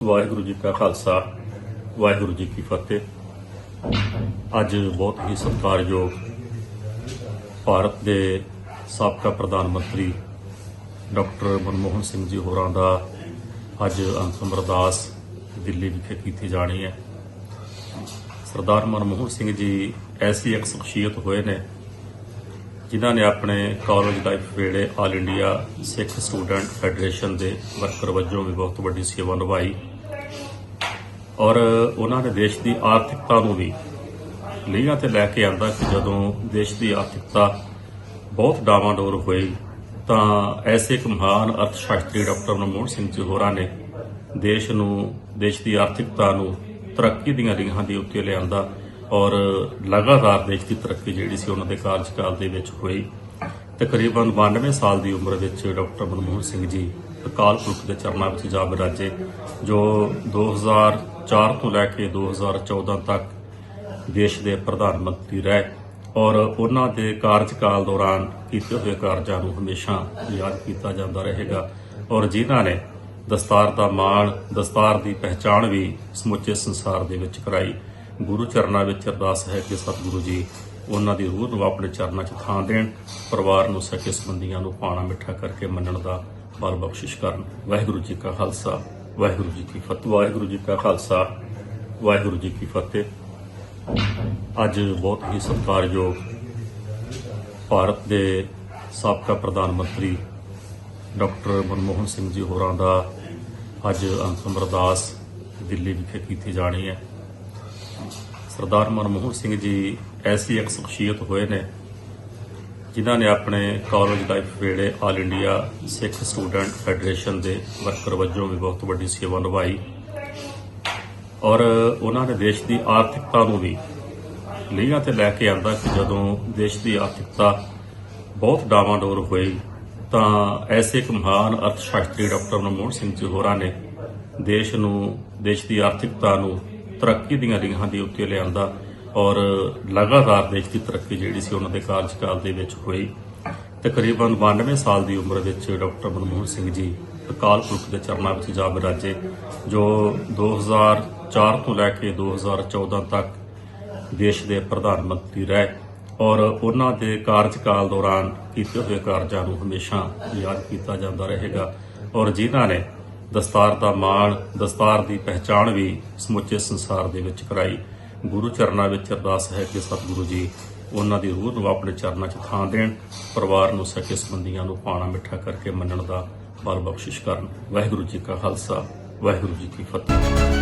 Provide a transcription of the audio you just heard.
ਵਾਹਿਗੁਰੂ ਜੀ ਕਾ ਖਾਲਸਾ, ਵਾਹਿਗੁਰੂ ਜੀ ਕੀ ਫਤਿਹ। ਅੱਜ ਬਹੁਤ ਹੀ ਸਤਿਕਾਰਯੋਗ ਭਾਰਤ ਦੇ ਸਾਬਕਾ ਪ੍ਰਧਾਨ ਮੰਤਰੀ ਡਾਕਟਰ ਮਨਮੋਹਨ ਸਿੰਘ ਜੀ ਹੋਰਾਂ ਦਾ ਅੱਜ ਅੰਤਮ ਅਰਦਾਸ ਦਿੱਲੀ ਵਿਖੇ ਕੀਤੀ ਜਾਣੀ ਹੈ। ਸਰਦਾਰ ਮਨਮੋਹਨ ਸਿੰਘ ਜੀ ਐਸੀ ਇੱਕ ਸ਼ਖਸੀਅਤ ਹੋਏ ਨੇ, ਜਿਨ੍ਹਾਂ ਨੇ ਆਪਣੇ ਕਾਲਜ ਲਾਈਫ ਵੇਲੇ all India Sikh student federation ਦੇ ਵਰਕਰ ਵਜੋਂ ਵੀ ਬਹੁਤ ਵੱਡੀ ਸੇਵਾ ਨਿਭਾਈ। ਔਰ ਉਹਨਾਂ ਨੇ ਦੇਸ਼ ਦੀ ਆਰਥਿਕਤਾ ਨੂੰ ਵੀ ਲੀਹਾਂ ਤੇ ਲੈ ਕੇ ਆਂਦਾ ਕਿ ਜਦੋਂ ਦੇਸ਼ ਦੀ ਆਰਥਿਕਤਾ ਬਹੁਤ ਡਾਵਾਂਡੋਰ ਹੋਈ, ਤਾਂ ਐਸੇ ਇੱਕ ਮਹਾਨ ਅਰਥ ਸ਼ਾਸਤਰੀ ਡਾਕਟਰ ਮਨਮੋਹਨ ਸਿੰਘ ਜੀ ਹੋਰਾਂ ਨੇ ਦੇਸ਼ ਨੂੰ, ਦੇਸ਼ ਦੀ ਆਰਥਿਕਤਾ ਨੂੰ ਤਰੱਕੀ ਦੀਆਂ ਰੀਹਾਂ ਦੇ ਉੱਤੇ ਲਿਆਂਦਾ ਔਰ ਲਗਾਤਾਰ ਦੇਸ਼ ਦੀ ਤਰੱਕੀ ਜਿਹੜੀ ਸੀ ਉਹਨਾਂ ਦੇ ਕਾਰਜਕਾਲ ਦੇ ਵਿੱਚ ਹੋਈ। ਤਕਰੀਬਨ 92 ਸਾਲ ਦੀ ਉਮਰ ਵਿੱਚ ਡਾਕਟਰ ਮਨਮੋਹਨ ਸਿੰਘ ਜੀ ਅਕਾਲ ਪੁਰਖ ਦੇ ਚਰਨਾਂ ਵਿੱਚ ਜਾ ਬਿਰਾਜੇ, ਜੋ 2004 ਤੋਂ ਲੈ ਕੇ 2014 ਤੱਕ ਦੇਸ਼ ਦੇ ਪ੍ਰਧਾਨ ਮੰਤਰੀ ਰਹੇ ਔਰ ਉਹਨਾਂ ਦੇ ਕਾਰਜਕਾਲ ਦੌਰਾਨ ਕੀਤੇ ਹੋਏ ਕਾਰਜਾਂ ਨੂੰ ਹਮੇਸ਼ਾ ਯਾਦ ਕੀਤਾ ਜਾਂਦਾ ਰਹੇਗਾ ਔਰ ਜਿਨ੍ਹਾਂ ਨੇ ਦਸਤਾਰ ਦਾ ਮਾਣ, ਦਸਤਾਰ ਦੀ ਪਹਿਚਾਣ ਵੀ ਸਮੁੱਚੇ ਸੰਸਾਰ ਦੇ ਵਿੱਚ ਕਰਾਈ। ਗੁਰੂ ਚਰਨਾਂ ਵਿੱਚ ਅਰਦਾਸ ਹੈ ਕਿ ਸਤਿਗੁਰੂ ਜੀ ਉਹਨਾਂ ਦੀ ਰੂਹ ਨੂੰ ਆਪਣੇ ਚਰਨਾਂ 'ਚ ਥਾਂ ਦੇਣ, ਪਰਿਵਾਰ ਨੂੰ ਸਕੇ ਸੰਬੰਧੀਆਂ ਨੂੰ ਪਾਣਾ ਮਿੱਠਾ ਕਰਕੇ ਮੰਨਣ ਦਾ ਬਲ ਬਖਸ਼ਿਸ਼ ਕਰਨ। ਵਾਹਿਗੁਰੂ ਜੀ ਕਾ ਖਾਲਸਾ, ਵਾਹਿਗੁਰੂ ਜੀ ਕੀ ਫਤਿਹ, ਵਾਹਿਗੁਰੂ ਜੀ ਕਾ ਖਾਲਸਾ, ਵਾਹਿਗੁਰੂ ਜੀ ਕੀ ਫਤਿਹ। ਅੱਜ ਬਹੁਤ ਹੀ ਸਤਿਕਾਰਯੋਗ ਭਾਰਤ ਦੇ ਸਾਬਕਾ ਪ੍ਰਧਾਨ ਮੰਤਰੀ ਡਾਕਟਰ ਮਨਮੋਹਨ ਸਿੰਘ ਜੀ ਹੋਰਾਂ ਦਾ ਅੱਜ ਅੰਤਮ ਅਰਦਾਸ ਦਿੱਲੀ ਵਿਖੇ ਕੀਤੀ ਜਾਣੀ ਹੈ। ਸਰਦਾਰ ਮਨਮੋਹਨ ਸਿੰਘ ਜੀ ਐਸੀ ਇੱਕ ਸ਼ਖਸੀਅਤ ਹੋਏ ਨੇ ਜਿਨ੍ਹਾਂ ਨੇ ਆਪਣੇ ਕਾਲਜ ਲਾਈਫ ਵੇਲੇ all India Sikh student federation ਦੇ ਵਰਕਰ ਵਜੋਂ ਵੀ ਬਹੁਤ ਵੱਡੀ ਸੇਵਾ ਨਿਭਾਈ ਔਰ ਉਹਨਾਂ ਨੇ ਦੇਸ਼ ਦੀ ਆਰਥਿਕਤਾ ਨੂੰ ਵੀ ਲੀਹਾਂ ਤੇ ਲੈ ਕੇ ਆਂਦਾ ਕਿ ਜਦੋਂ ਦੇਸ਼ ਦੀ ਆਰਥਿਕਤਾ ਬਹੁਤ ਡਾਵਾਂਡੋਰ ਹੋਈ, ਤਾਂ ਐਸੇ ਇੱਕ ਮਹਾਨ ਅਰਥ ਸ਼ਾਸਤਰੀ ਡਾਕਟਰ ਮਨਮੋਹਨ ਸਿੰਘ ਜੀ ਹੋਰਾਂ ਨੇ ਦੇਸ਼ ਨੂੰ, ਦੇਸ਼ ਦੀ ਆਰਥਿਕਤਾ ਨੂੰ ਤਰੱਕੀ ਦੀਆਂ ਲੀਹਾਂ ਦੇ ਉੱਤੇ ਲਿਆਂਦਾ ਔਰ ਲਗਾਤਾਰ ਦੇਸ਼ ਦੀ ਤਰੱਕੀ ਜਿਹੜੀ ਸੀ ਉਹਨਾਂ ਦੇ ਕਾਰਜਕਾਲ ਦੇ ਵਿੱਚ ਹੋਈ। ਤਕਰੀਬਨ 92 ਸਾਲ ਦੀ ਉਮਰ ਵਿੱਚ ਡਾਕਟਰ ਮਨਮੋਹਨ ਸਿੰਘ ਜੀ ਅਕਾਲ ਪੁਰਖ ਦੇ ਚਰਨਾਂ ਵਿੱਚ ਜਾ ਬਿਰਾਜੇ ਜੋ 2004 ਤੋਂ ਲੈ ਕੇ 2014 ਤੱਕ ਦੇਸ਼ ਦੇ ਪ੍ਰਧਾਨ ਮੰਤਰੀ ਰਹੇ ਔਰ ਉਹਨਾਂ ਦੇ ਕਾਰਜਕਾਲ ਦੌਰਾਨ ਕੀਤੇ ਹੋਏ ਕਾਰਜਾਂ ਨੂੰ ਹਮੇਸ਼ਾ ਯਾਦ ਕੀਤਾ ਜਾਂਦਾ ਰਹੇਗਾ ਔਰ ਜਿਨ੍ਹਾਂ ਨੇ ਦਸਤਾਰ ਦਾ ਮਾਣ, ਦਸਤਾਰ ਦੀ ਪਹਿਚਾਣ ਵੀ ਸਮੁੱਚੇ ਸੰਸਾਰ ਦੇ ਵਿੱਚ ਕਰਾਈ। ਗੁਰੂ ਚਰਨਾਂ ਵਿੱਚ ਅਰਦਾਸ ਹੈ ਕਿ ਸਤਿਗੁਰੂ ਜੀ ਉਹਨਾਂ ਦੀ ਰੂਹ ਨੂੰ ਆਪਣੇ ਚਰਨਾਂ 'ਚ ਥਾਂ ਦੇਣ, ਪਰਿਵਾਰ ਨੂੰ ਸਕੇ ਸੰਬੰਧੀਆਂ ਨੂੰ ਪਾਣਾ ਮਿੱਠਾ ਕਰਕੇ ਮੰਨਣ ਦਾ ਬਲ ਬਖਸ਼ਿਸ਼ ਕਰਨ। ਵਾਹਿਗੁਰੂ ਜੀ ਕਾ ਖਾਲਸਾ, ਵਾਹਿਗੁਰੂ ਜੀ ਕੀ ਫਤਿਹ।